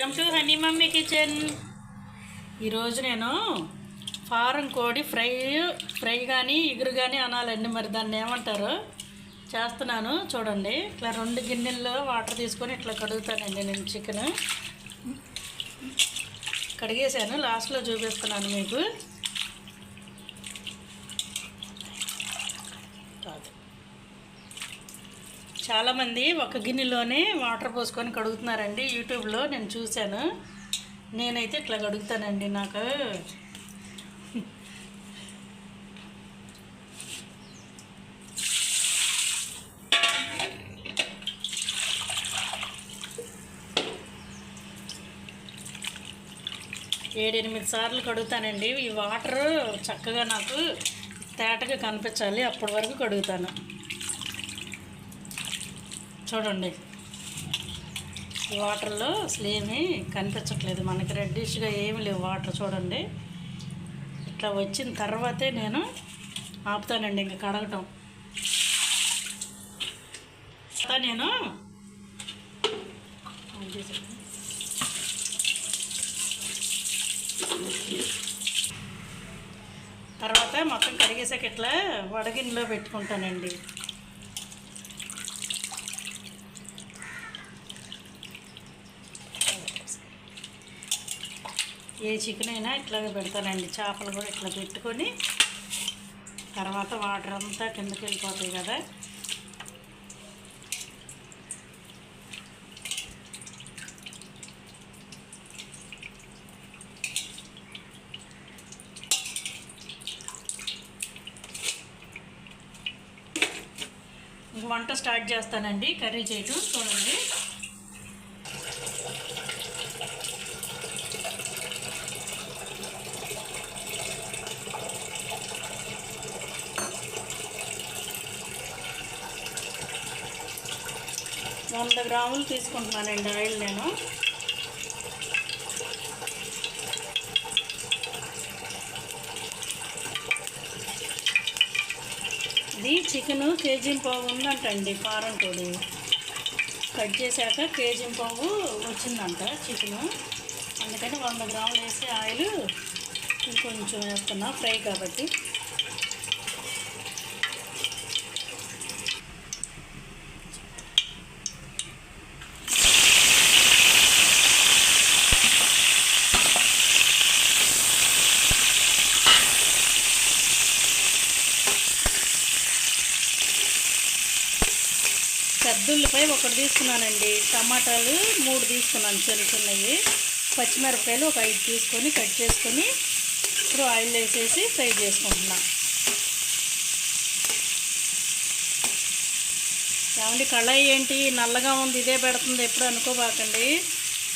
Welcome to honey mummy kitchen ఈరోజు నేను form కోడి ఫ్రై ఫ్రై కానీ ఇగురు కానీ అనాలండి. మరి దాన్ని ఏమంటారు? చేస్తున్నాను. చూడండి. ఇట్లా రెండు గిన్నెల్లో వాటర్ తీసుకొని ఇట్లా కడుగుతానండి నేను చికెన్. కడిగేసాను లాస్ట్లో చూపిస్తున్నాను మీకు కాదు చాలామంది ఒక గిన్నెలోనే వాటర్ పోసుకొని కడుగుతున్నారండి. యూట్యూబ్లో నేను చూశాను. నేనైతే ఇట్లా కడుగుతానండి నాకు. ఏడెనిమిది సార్లు కడుగుతానండి. ఈ వాటర్ చక్కగా నాకు తేటగా కనిపించాలి. అప్పటి వరకు కడుగుతాను. చూడండి. వాటర్లో అసలు ఏమీ కనిపించట్లేదు. మనకి రెడ్డిష్గా ఏమి లేవు వాటర్ చూడండి. ఇట్లా వచ్చిన తర్వాతే నేను ఆపుతానండి ఇంక కడగటం. నేను తర్వాత మొత్తం కడిగేసాక ఇట్లా వడగిన్నెలో పెట్టుకుంటానండి. ఏ చికెన్ అయినా ఇట్లాగే పెడతానండి. చేపలు కూడా ఇట్లా పెట్టుకొని తర్వాత వాటర్ అంతా కిందకి వెళ్ళిపోతాయి కదా. ఇంక వంట స్టార్ట్ చేస్తానండి. కర్రీ చేయటం చూడండి. వంద గ్రాములు తీసుకుంటున్నానండి ఆయిల్ నేను. ఇది చికెన్ కేజీ పావు ఉందంటండి కారం పొడి కట్ చేశాక కేజీ పావు వచ్చిందంట చికెన్. అందుకని వంద గ్రాములు వేసి ఆయిల్ ఇంకొంచెం వేస్తున్నా ఫ్రై కాబట్టి పెద్ద ఇక్కడ తీసుకున్నానండి. టమాటాలు మూడు తీసుకున్నాను చిన్న చిన్నవి. పచ్చిమిరపకాయలు ఒక ఐదు తీసుకొని కట్ చేసుకొని ఇప్పుడు ఆయిల్ వేసేసి ఫ్రై చేసుకుంటున్నా. ఏమండి కళాయి ఏంటి? నల్లగా ఉంది ఇదే పెడుతుంది ఎప్పుడు అనుకోబాకండి.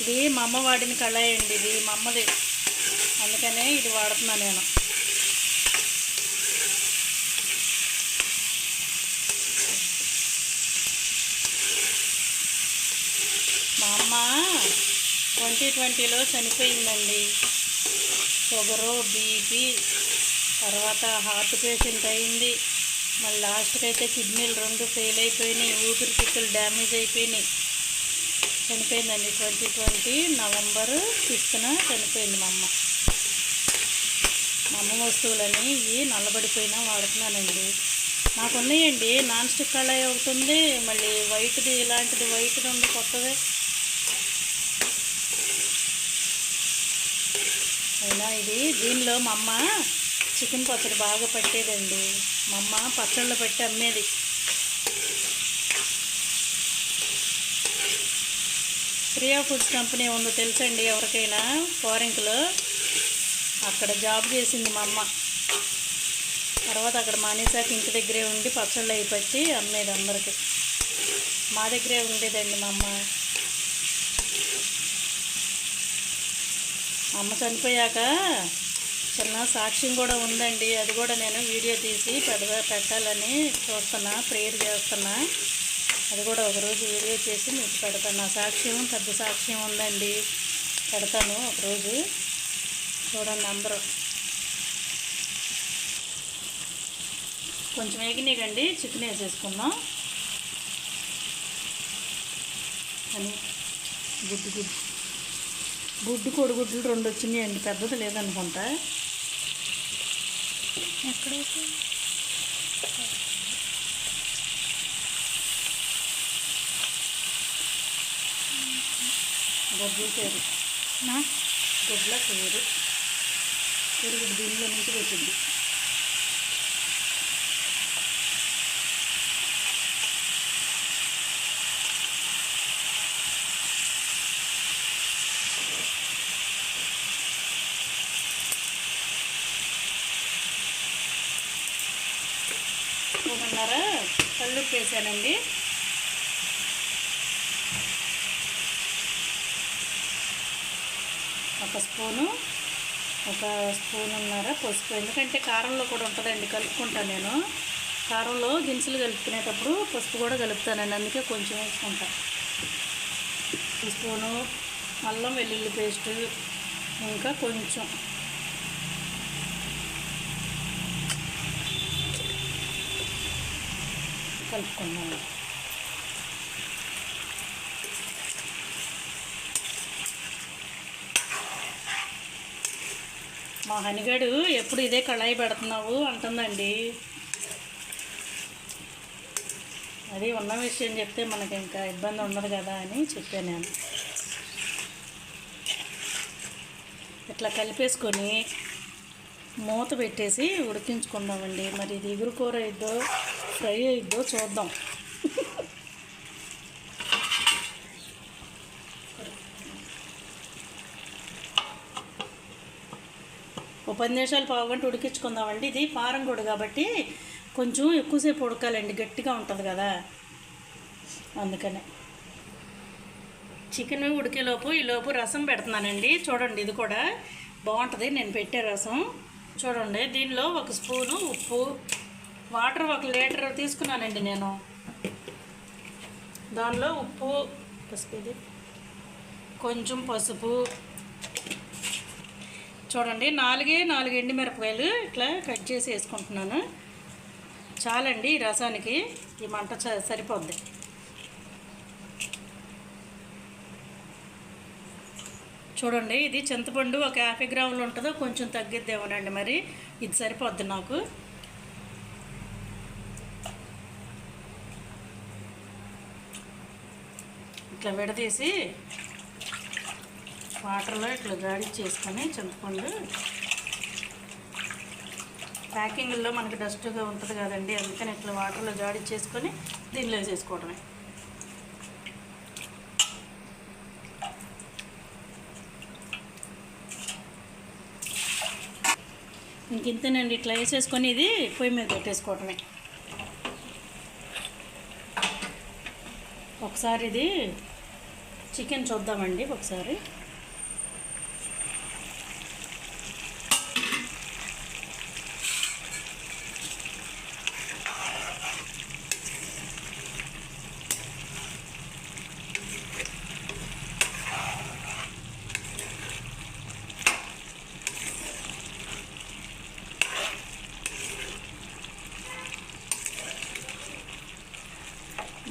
ఇది మా అమ్మ వాడిన కళాయి అండి ఇది మా అమ్మది. అందుకనే ఇది వాడుతున్నా నేను మా అమ్మ ట్వంటీ ట్వంటీలో చనిపోయిందండి. షుగరు బీపీ తర్వాత హార్ట్ పేషెంట్ అయింది. మళ్ళీ లాస్ట్కి అయితే కిడ్నీలు రెండు ఫెయిల్ అయిపోయినాయి ఊపిరితిత్తులు డ్యామేజ్ అయిపోయినాయి. చనిపోయిందండి ట్వంటీ ట్వంటీ నవంబర్ ఫిఫ్త్న చనిపోయింది మా అమ్మ. మా అమ్మ వస్తువులని ఇవి నల్లబడిపోయినా వాడుతున్నానండి. నాకు ఉన్నాయండి నాన్ స్టిక్ కళాయి ఒకటి ఉంది మళ్ళీ వైట్ది ఇలాంటిది వైట్ది ఉంది కొత్తది. అయినా ఇది? దీనిలో మా అమ్మ చికెన్ పచ్చడి బాగా పట్టేదండి. మా అమ్మ పచ్చళ్ళు పెట్టి అమ్మేది. ప్రియా ఫుడ్స్ కంపెనీ ఉందో తెలుసండి ఎవరికైనా? ఫారిన్లో అక్కడ జాబ్ చేసింది మా అమ్మ. తర్వాత అక్కడ మానేసాక ఇంటి దగ్గరే ఉండి పచ్చళ్ళు అయి అమ్మేది అందరికి. మా దగ్గరే ఉండేదండి మా అమ్మ. అమ్మ చనిపోయాక చిన్న సాక్ష్యం కూడా ఉందండి. అది కూడా నేను వీడియో తీసి పెద్దగా పెట్టాలని చూస్తున్నా ప్రేయర్ చేస్తున్నా. అది కూడా ఒకరోజు వీడియో చేసి మీకు పెడతాను. నా సాక్ష్యం పెద్ద సాక్ష్యం ఉందండి. పెడతాను ఒకరోజు చూడండి నంబరు కొంచెం వేగినాయండి చికెన్ వేసేసుకుందాం. అని గుడ్డు గుడ్డు. గుడ్డు కొడుగుడ్లు రెండు వచ్చినాయండి. పెద్దది లేదనుకుంటా. ఎక్కడ గొడ్లు పేరు. గుడ్ల పేరు. పెరుగుడు దీనిలో నుంచి పెట్టింది ఒకన్నర కళ్ళు వేసానండి ఒక స్పూను ఒక స్పూన్ ఉన్నర పసుపు. ఎందుకంటే కారంలో కూడా ఉంటుందండి కలుపుకుంటాను నేను. కారంలో దినుసులు కలుపుకునేటప్పుడు పసుపు కూడా కలుపుతానండి అందుకే కొంచెం వేసుకుంటా. ఈ స్పూను అల్లం వెల్లుల్లి పేస్టు ఇంకా కొంచెం. కలుపుకున్నాను మా హనిగాడు ఎప్పుడు ఇదే కళాయి పెడుతున్నావు అంటుందండి. అది ఉన్న విషయం చెప్తే మనకి ఇంకా ఇబ్బంది ఉండదు కదా అని చెప్పాను నేను. ఇట్లా కలిపేసుకొని మూత పెట్టేసి ఉడికించుకుందామండి. మరి ఇది ఎగురు కూర ఇద్దో ఫ్రై అయిద్దో చూద్దాం. ఒక పది నిమిషాలు పావు గంట ఉడికించుకుందామండి. ఇది పారం కూడా కాబట్టి కొంచెం ఎక్కువసేపు ఉడకాలండి. గట్టిగా ఉంటుంది కదా. అందుకనే. చికెన్ ఉడికేలోపు ఈలోపు రసం పెడుతున్నానండి. చూడండి ఇది కూడా బాగుంటుంది. నేను పెట్టే రసం. చూడండి దీనిలో ఒక స్పూను ఉప్పు వాటర్ ఒక లీటర్ తీసుకున్నానండి నేను. దానిలో ఉప్పు పసుపు ఇది. కొంచెం పసుపు. చూడండి నాలుగే నాలుగు ఎండి మిరపకాయలు ఇట్లా కట్ చేసి వేసుకుంటున్నాను. చాలండి ఈ రసానికి. ఈ మంట సరిపోద్ది. చూడండి ఇది చింతపండు ఒక యాభై గ్రాములు ఉంటుందో కొంచెం తగ్గిద్దేమోనండి మరి. ఇది సరిపోద్ది నాకు. ఇట్లా విడదీసి వాటర్లో ఇట్లా గాడి చేసుకొని చింతపండు. ప్యాకింగ్లో మనకి డస్ట్గా ఉంటుంది కదండి అందుకని ఇట్లా వాటర్లో జాడి చేసుకొని దీనిలో వేసేసుకోవడమే. ఇంక ఇంతేనండి ఇట్లా వేసేసుకొని ఇది పొయ్యి మీద పెట్టేసుకోవటమే ఒకసారి ఇది చికెన్ చూద్దామండి ఒకసారి.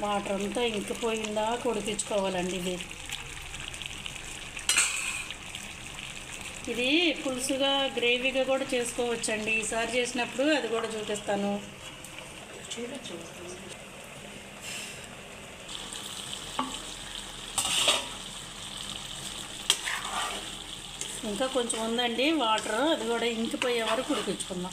వాటర్ అంతా ఇంకిపోయిందా కొడిపించుకోవాలండి ఇది. ఇది పులుసుగా గ్రేవీగా కూడా చేసుకోవచ్చండి. ఈసారి చేసినప్పుడు అది కూడా చూపిస్తాను. ఇంకా కొంచెం ఉందండి వాటర్. అది కూడా ఇంకిపోయే వరకు ఉడికించుకుందాం.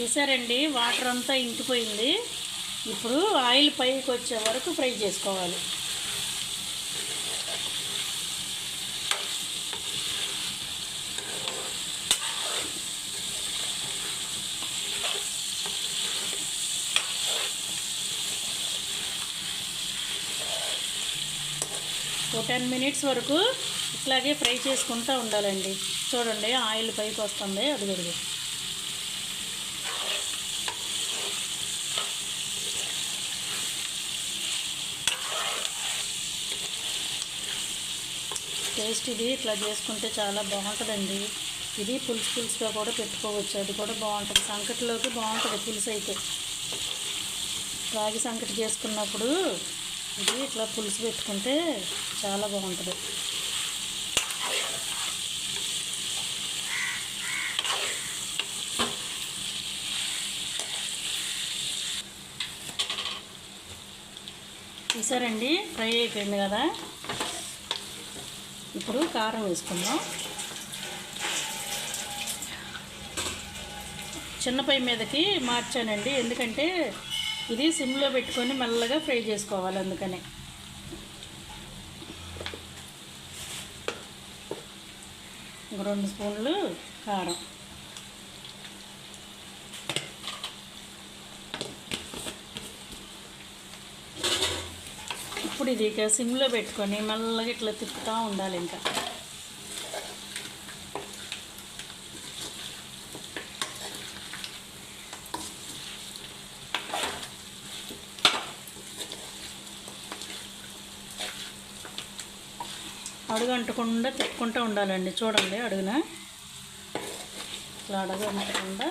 చూసారండి వాటర్ అంతా ఇంకిపోయింది. ఇప్పుడు ఆయిల్ పైకి వచ్చే వరకు ఫ్రై చేసుకోవాలి. ఒక టెన్ మినిట్స్ వరకు ఇట్లాగే ఫ్రై చేసుకుంటూ ఉండాలండి. చూడండి ఆయిల్ పైకి వస్తుంది. అది టేస్ట్ ఇది. ఇట్లా చేసుకుంటే చాలా బాగుంటుందండి. ఇది పులుసు పులుసుగా కూడా పెట్టుకోవచ్చు. అది కూడా బాగుంటుంది. సంకటిలోకి బాగుంటుంది పులుసు అయితే. రాగి సంకటి చేసుకున్నప్పుడు ఇది ఇట్లా పులుసు పెట్టుకుంటే చాలా బాగుంటుంది. చూసారండి? ఫ్రై అయిపోయింది కదా? ఇప్పుడు కారం వేసుకుందాం. చిన్న పై మీదకి మార్చానండి ఎందుకంటే ఇది సిమ్లో పెట్టుకొని మెల్లగా ఫ్రై చేసుకోవాలి అందుకని. ఒక రెండు స్పూన్లు కారం. ఇప్పుడు ఇది ఇక సిమ్లో పెట్టుకొని మెల్లగా ఇట్లా తిప్పుతూ ఉండాలి ఇంకా. అడుగు అంటకుండా తిప్పుకుంటూ ఉండాలండి. చూడండి అడుగున. ఇట్లా అడుగు అంటకుండా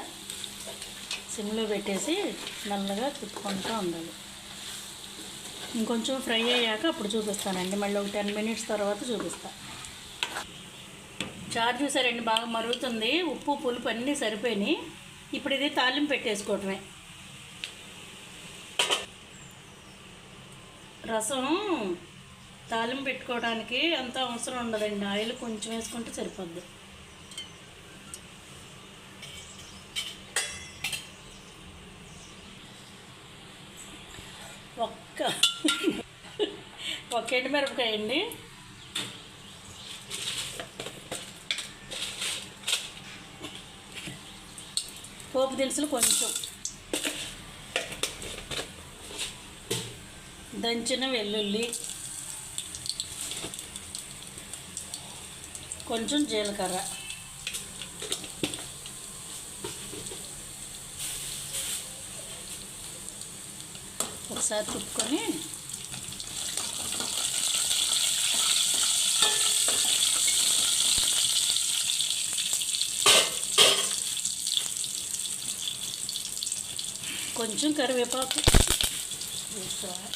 సిమ్లో పెట్టేసి మెల్లగా తిప్పుకుంటూ ఉండాలి. ఇంకొంచెం ఫ్రై అయ్యాక అప్పుడు చూపిస్తానండి. మళ్ళీ ఒక టెన్ మినిట్స్ తర్వాత చూపిస్తా. చారు చూసారండి బాగా మరుగుతుంది. ఉప్పు పులుపు అన్నీ సరిపోయినాయి. ఇప్పుడు ఇది తాలింపు పెట్టేసుకోవటమే. రసం తాలింపు పెట్టుకోవడానికి అంత అవసరం ఉండదండి. ఆయిల్ కొంచెం వేసుకుంటే సరిపోద్ది ఒక్క ఒక ఎండు మిరపకాయ అండి పోపు దినుసులు కొంచెం. దంచిన వెల్లుల్లి. కొంచెం జీలకర్ర. ఒకసారి తిప్పుకొని కొంచెం కరివేపాకు. వేసుకోవాలి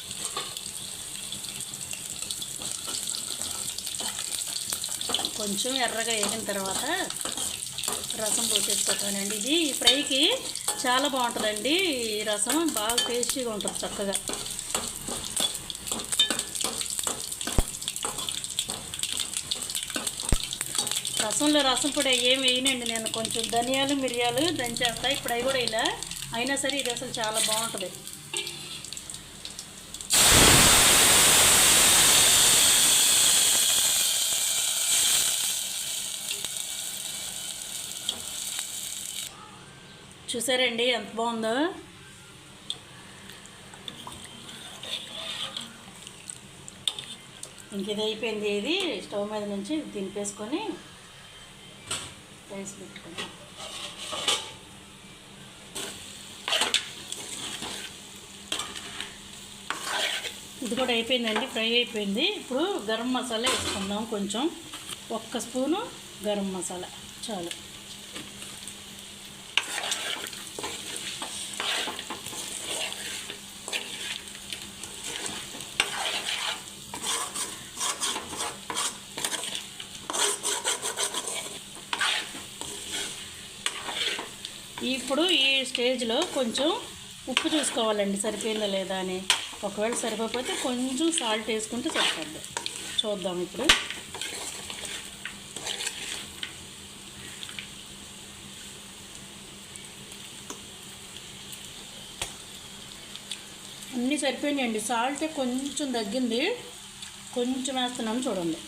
కొంచెం ఎర్రగా వేగిన తర్వాత రసం పోసేసుకోవటానండి ఇది ఈ ఫ్రైకి చాలా బాగుంటుందండి. ఈ రసం బాగా టేస్టీగా ఉంటుంది చక్కగా. రసంలో రసం పొడి ఏం వేయనండి నేను. కొంచెం ధనియాలు మిరియాలు దంచేస్తా. ఇప్పుడు అవి కూడా ఇలా అయినా సరే ఇది అసలు చాలా బాగుంటుంది. చూసారండి ఎంత బాగుందో? ఇంక ఇది అయిపోయింది ఇది స్టవ్ మీద నుంచి దింపేసుకొని రైస్ పెట్టుకుందాం. ఇది కూడా అయిపోయిందండి ఫ్రై అయిపోయింది. ఇప్పుడు గరం మసాలా వేసుకుందాం కొంచెం. ఒక్క స్పూను గరం మసాలా చాలు. ఇప్పుడు ఈ స్టేజ్లో కొంచెం ఉప్పు చూసుకోవాలండి సరిపోయిందా లేదా అని. ఒకవేళ సరిపోతే కొంచెం సాల్ట్ వేసుకుంటే సరిపోద్ది. చూద్దాం ఇప్పుడు. అన్నీ సరిపోయినాయండి. సాల్ట్ కొంచెం తగ్గింది. కొంచెం వేస్తున్నాను చూడండి.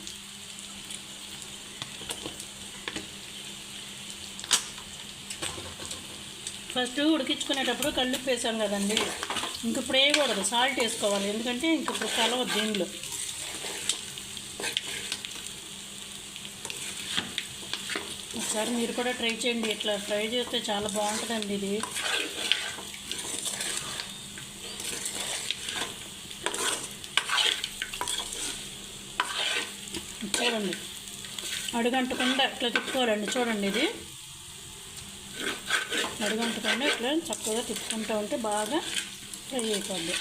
ఫస్ట్ ఉడికించుకునేటప్పుడు కళ్ళు వేసాం కదండి. ఇంక ఇప్పుడు వేయకూడదు సాల్ట్ వేసుకోవాలి. ఎందుకంటే ఇంక ఇప్పుడు కలవద్దు దీనిలో. ఒకసారి మీరు కూడా ట్రై చేయండి. ఇట్లా ట్రై చేస్తే చాలా బాగుంటుందండి ఇది. చూడండి. అడుగంటకుండా ఇట్లా తిప్పుకోవాలండి. చూడండి ఇది. అడుగంటకుండా ఇట్లా చక్కగా తిప్పుకుంటూ ఉంటే బాగా ఫ్రై అయిపోద్ది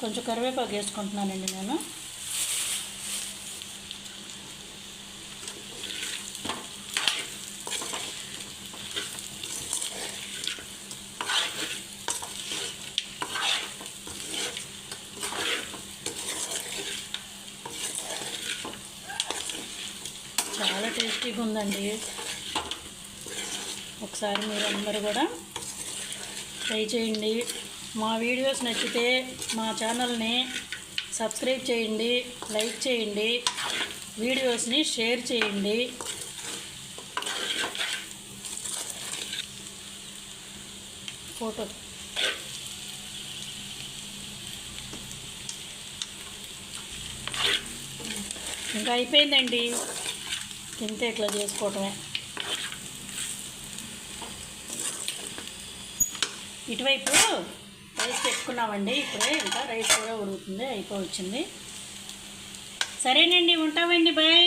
కొంచెం కరివేపాకు వేసుకుంటున్నానండి నేను చాలా టేస్టీగా ఉందండి. ఒకసారి మీరు అందరూ కూడా ట్రై చేయండి. మా వీడియోస్ నచ్చితే మా ఛానల్ని సబ్స్క్రైబ్ చేయండి లైక్ చేయండి వీడియోస్ని షేర్ చేయండి. ఫోటో. ఇంకా అయిపోయిందండి. తింటే ఇట్లా చేసుకోవటమే. ఇటువైపు రైస్ పెట్టుకున్నామండి ఇప్పుడే ఇంకా రైస్ కూడా ఉడుకుతుంది అయిపోవచ్చింది. సరేనండి ఉంటామండి బాయ్.